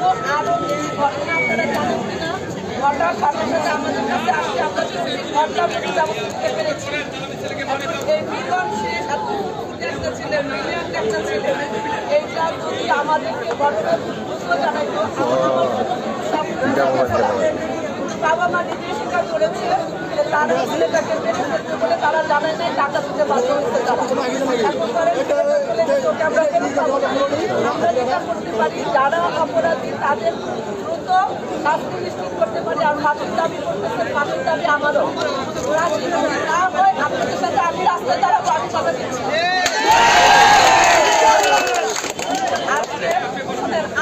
এবং আরও বেশি ঘটনা আপনারা জানেন কিনা ঘটার আমাদের ঘটনা ব্যবস্থা এই মিলন শেষ এত একটা ছিলেন ছিলেন এইটা যদি আমাদেরকে ঘটনা বুঝতে জানাইতো বাবা মা নিজে স্বীকার করেছে যে তার ছেলেটাকে বলে তারা জানে নাই টাকা দিতে বাধ্য হয়েছে তারা পারি, যারা অপরাধী, তাদের দ্রুত শাস্তি নিশ্চিত করতে পারি। আর ফাঁসির দাবি করতেছে ফাঁসির দাবি আমারও। আপনাদের সাথে আমি রাস্তায় দাঁড়াবো, আমি কথা দিচ্ছি।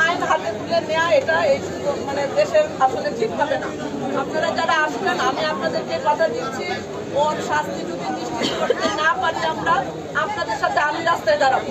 আইন হাতে তুলে নেওয়া এটা এই মানে দেশের না। আপনারা যারা আসবেন, আমি আপনাদেরকে ওর শাস্তি নিশ্চিত করতে না আমরা, আপনাদের সাথে আমি রাস্তায় দাঁড়াবো।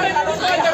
¡Vamos! ¡Vamos! ¡Vamos!